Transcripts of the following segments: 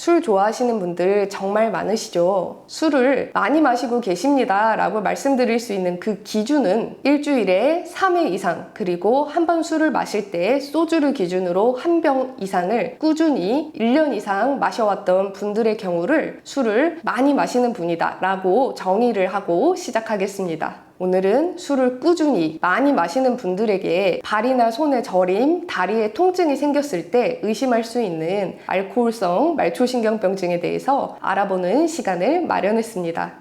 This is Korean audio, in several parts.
술 좋아하시는 분들 정말 많으시죠? 술을 많이 마시고 계십니다. 라고 말씀드릴 수 있는 그 기준은 일주일에 3회 이상, 그리고 한 번 술을 마실 때 소주를 기준으로 한 병 이상을 꾸준히 1년 이상 마셔왔던 분들의 경우를 술을 많이 마시는 분이다. 라고 정의를 하고 시작하겠습니다. 오늘은 술을 꾸준히 많이 마시는 분들에게 발이나 손에 저림, 다리에 통증이 생겼을 때 의심할 수 있는 알코올성 말초신경병증에 대해서 알아보는 시간을 마련했습니다.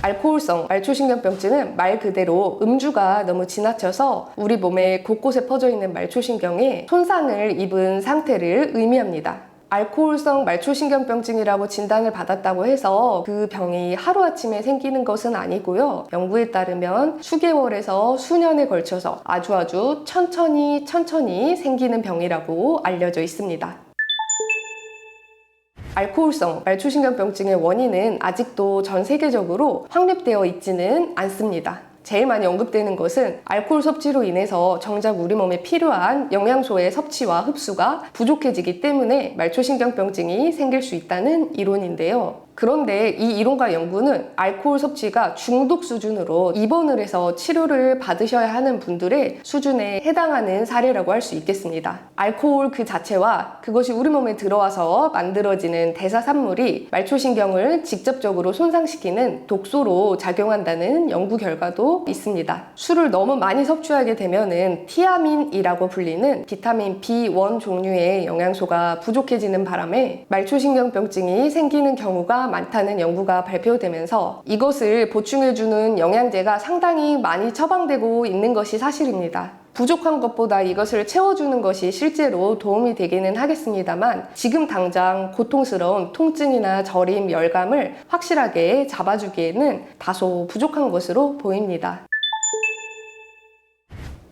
알코올성 말초신경병증은 말 그대로 음주가 너무 지나쳐서 우리 몸에 곳곳에 퍼져 있는 말초신경에 손상을 입은 상태를 의미합니다. 알코올성 말초신경병증이라고 진단을 받았다고 해서 그 병이 하루아침에 생기는 것은 아니고요. 연구에 따르면 수개월에서 수년에 걸쳐서 아주 아주 천천히 천천히 생기는 병이라고 알려져 있습니다. 알코올성 말초신경병증의 원인은 아직도 전 세계적으로 확립되어 있지는 않습니다. 제일 많이 언급되는 것은 알코올 섭취로 인해서 정작 우리 몸에 필요한 영양소의 섭취와 흡수가 부족해지기 때문에 말초신경병증이 생길 수 있다는 이론인데요. 그런데 이 이론과 연구는 알코올 섭취가 중독 수준으로 입원을 해서 치료를 받으셔야 하는 분들의 수준에 해당하는 사례라고 할 수 있겠습니다. 알코올 그 자체와 그것이 우리 몸에 들어와서 만들어지는 대사산물이 말초신경을 직접적으로 손상시키는 독소로 작용한다는 연구 결과도 있습니다. 술을 너무 많이 섭취하게 되면은 티아민이라고 불리는 비타민 B1 종류의 영양소가 부족해지는 바람에 말초신경병증이 생기는 경우가 많다는 연구가 발표되면서 이것을 보충해주는 영양제가 상당히 많이 처방되고 있는 것이 사실입니다. 부족한 것보다 이것을 채워주는 것이 실제로 도움이 되기는 하겠습니다만 지금 당장 고통스러운 통증이나 저림, 열감을 확실하게 잡아주기에는 다소 부족한 것으로 보입니다.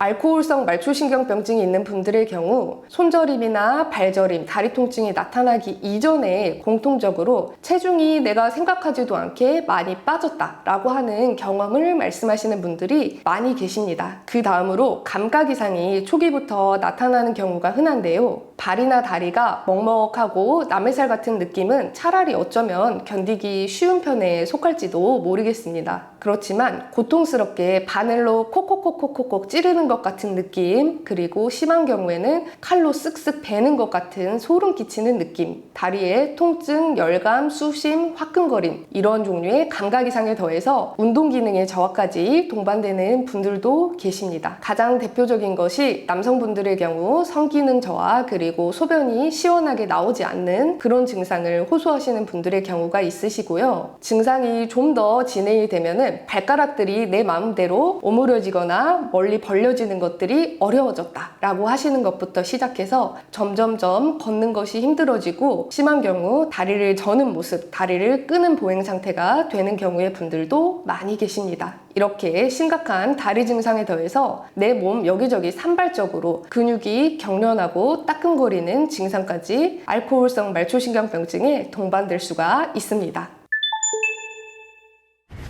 알코올성 말초신경병증이 있는 분들의 경우 손저림이나 발저림, 다리 통증이 나타나기 이전에 공통적으로 체중이 내가 생각하지도 않게 많이 빠졌다라고 하는 경험을 말씀하시는 분들이 많이 계십니다. 그 다음으로 감각 이상이 초기부터 나타나는 경우가 흔한데요. 발이나 다리가 먹먹하고 남의 살 같은 느낌은 차라리 어쩌면 견디기 쉬운 편에 속할지도 모르겠습니다. 그렇지만 고통스럽게 바늘로 콕콕콕콕콕 찌르는 것 같은 느낌, 그리고 심한 경우에는 칼로 쓱쓱 베는 것 같은 소름 끼치는 느낌, 다리에 통증, 열감, 쑤심, 화끈거림, 이런 종류의 감각 이상에 더해서 운동 기능의 저하까지 동반되는 분들도 계십니다. 가장 대표적인 것이 남성분들의 경우 성기능 저하, 그리고 소변이 시원하게 나오지 않는 그런 증상을 호소하시는 분들의 경우가 있으시고요. 증상이 좀 더 진행이 되면은 발가락들이 내 마음대로 오므려지거나 멀리 벌려지 는 것들이 어려워졌다 라고 하시는 것부터 시작해서 점점점 걷는 것이 힘들어지고 심한 경우 다리를 저는 모습, 다리를 끄는 보행 상태가 되는 경우의 분들도 많이 계십니다. 이렇게 심각한 다리 증상에 더해서 내 몸 여기저기 산발적으로 근육이 경련하고 따끔거리는 증상까지 알코올성 말초신경병증에 동반될 수가 있습니다.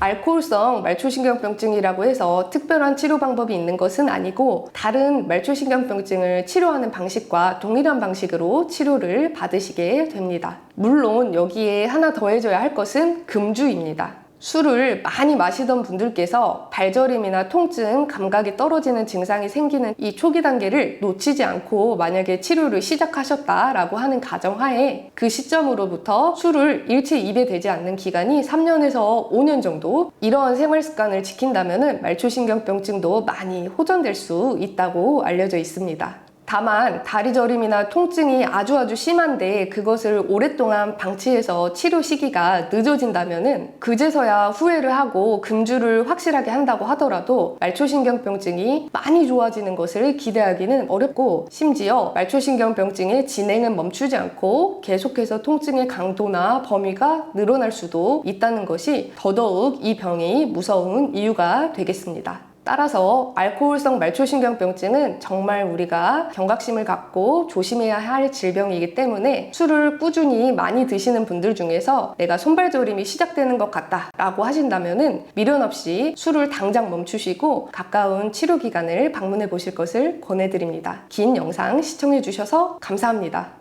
알코올성 말초신경병증이라고 해서 특별한 치료 방법이 있는 것은 아니고 다른 말초신경병증을 치료하는 방식과 동일한 방식으로 치료를 받으시게 됩니다. 물론 여기에 하나 더해져야 할 것은 금주입니다. 술을 많이 마시던 분들께서 발저림이나 통증, 감각이 떨어지는 증상이 생기는 이 초기 단계를 놓치지 않고 만약에 치료를 시작하셨다라고 하는 가정하에 그 시점으로부터 술을 일체 입에 대지 않는 기간이 3년에서 5년 정도 이러한 생활 습관을 지킨다면 말초신경병증도 많이 호전될 수 있다고 알려져 있습니다. 다만 다리 저림이나 통증이 아주 아주 심한데 그것을 오랫동안 방치해서 치료 시기가 늦어진다면은 그제서야 후회를 하고 금주를 확실하게 한다고 하더라도 말초신경병증이 많이 좋아지는 것을 기대하기는 어렵고 심지어 말초신경병증의 진행은 멈추지 않고 계속해서 통증의 강도나 범위가 늘어날 수도 있다는 것이 더더욱 이 병이 무서운 이유가 되겠습니다. 따라서 알코올성 말초신경병증은 정말 우리가 경각심을 갖고 조심해야 할 질병이기 때문에 술을 꾸준히 많이 드시는 분들 중에서 내가 손발저림이 시작되는 것 같다 라고 하신다면 미련 없이 술을 당장 멈추시고 가까운 치료 기관을 방문해 보실 것을 권해드립니다. 긴 영상 시청해 주셔서 감사합니다.